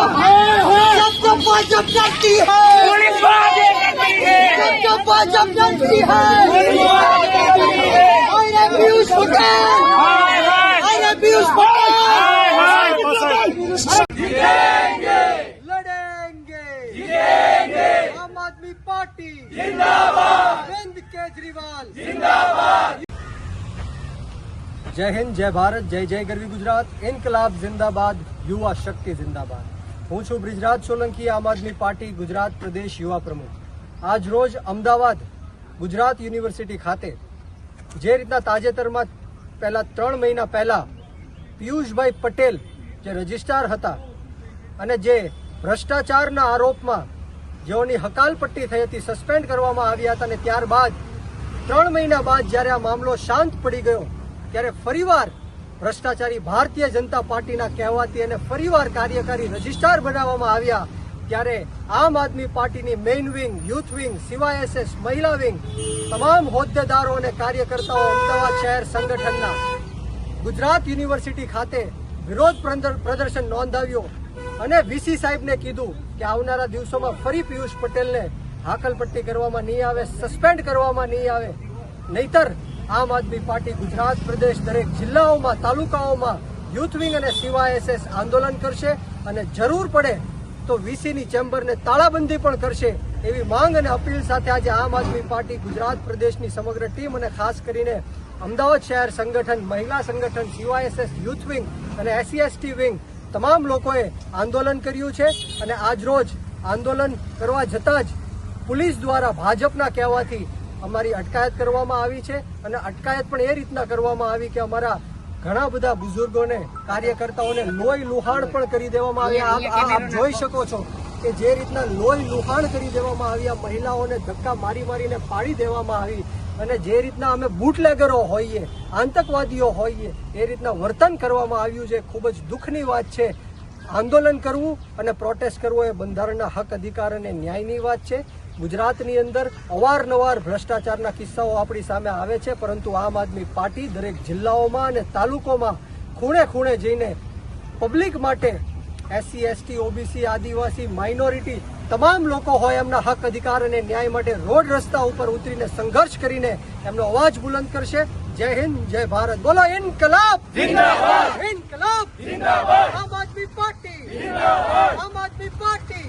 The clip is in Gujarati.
सबको भाजप करती है पुलिस बातें करती है सबको भाजप करती है अरे पीयूष पटेल हाय हाय अरे पीयूष पटेल हाय हाय लड़ेंगे आम आदमी पार्टी। जिंदाबाद। अरविंद केजरीवाल। જય હિન્દ, જય ભારત, જય જય ગરવી ગુજરાત. ઇન્કલાબ જિંદાબાદ, યુવા શક્તિ જિંદાબાદ. હું છું બ્રિજરાજ સોલંકી, આમ આદમી પાર્ટી, ગુજરાત પ્રદેશ યુવા પ્રમુખ. આજ રોજ અમદાવાદ, ગુજરાત યુનિવર્સિટી ખાતે, જે રીતના તાજેતરમાં પહેલા ત્રણ મહિના પહેલા પિયુષભાઈ પટેલ જે રજિસ્ટ્રાર હતા અને જે ભ્રષ્ટાચારના આરોપમાં જેઓની હકાલપટ્ટી થઈ હતી, સસ્પેન્ડ કરવામાં આવ્યા હતા અને ત્યારબાદ, ત્રણ મહિના બાદ જ્યારે આ મામલો શાંત પડી ગયો ત્યારે ફરીવાર ભ્રષ્ટાચારી ભારતીય જનતા પાર્ટીના કહેવાથી અને ફરીવાર કાર્યકારી રજિસ્ટ્રાર બનાવવામાં આવ્યા. ત્યારે આમ આદમી પાર્ટીની main wing, youth wing, CYSS, મહિલા વિંગ, તમામ હોદ્દેદારો અને કાર્યકર્તાઓ અમદાવાદ શહેર સંગઠનના ગુજરાત યુનિવર્સિટી ખાતે વિરોધ પ્રદર- પ્રદર્શન નોંધાવ્યો અને વીસી સાહેબને કીધું કે આવનારા દિવસોમાં ફરી પિયુષ પટેલને હાકલપટ્ટી કરવામાં નહીં આવે, સસ્પેન્ડ કરવામાં નહીં આવે. નહીતર આમ આદમી પાર્ટી ગુજરાત પ્રદેશ દરેક જિલ્લાઓમાં, તાલુકાઓમાં યુથ વિંગ અને સીવાયએસએસ આંદોલન કરશે અને જરૂર પડે તો વીસીની ચેમ્બરને તાળાબંધી પણ કરશે એવી માંગ અને અપીલ સાથે આજે આમ આદમી પાર્ટી ગુજરાત પ્રદેશની સમગ્ર ટીમ અને ખાસ કરીને અમદાવાદ શહેર સંગઠન, મહિલા સંગઠન, સીવાયએસએસ યુથ વિંગ અને એસસીએસટી વિંગ તમામ લોકોએ આંદોલન કર્યું છે અને આજરોજ આંદોલન કરવા જતાં જ પોલીસ દ્વારા ભાજપના કહેવાથી અમારી અટકાયત કરવામાં આવી છે અને અટકાયત પણ એ રીતના કરવામાં આવી કે અમારા ઘણા બધા બુઝુર્ગોને, કાર્યકર્તાઓને લોહી લુહાણ પણ કરી દેવામાં આવ્યા આપ જોઈ શકો છો કે જે રીતના લોહી લુહાણ કરી દેવામાં આવ્યા મહિલાઓને ધક્કા મારી મારીને પાડી દેવામાં આવી અને જે રીતના અમે બુટલેગરો હોઈએ, આતંકવાદીઓ હોઈએ, એ રીતના વર્તન કરવામાં આવ્યું છે. ખૂબ જ દુઃખની વાત છે. આંદોલન કરવું અને પ્રોટેસ્ટ કરવો એ બંધારણના હક, અધિકાર અને ન્યાયની વાત છે. ગુજરાતની અંદર અવારનવાર ભ્રષ્ટાચારના કિસ્સાઓ આપણી સામે આવે છે પરંતુ આમ આદમી પાર્ટી દરેક જિલ્લાઓમાં અને તાલુકોમાં ખૂણે ખૂણે જઈને પબ્લિક માટે એસસી એસટી ઓબીસી આદિવાસી માઇનોરિટી તમામ લોકો હોય એમના હક અધિકાર અને ન્યાય માટે રોડ રસ્તા ઉપર ઉતરીને સંઘર્ષ કરીને એમનો અવાજ બુલંદ કરશે. જય હિન્દ જય ભારત. બોલો ઇનકલાબ! જિંદાબાદ! ઇનકલાબ! આમ આદમી પાર્ટી! આમ આદમી પાર્ટી!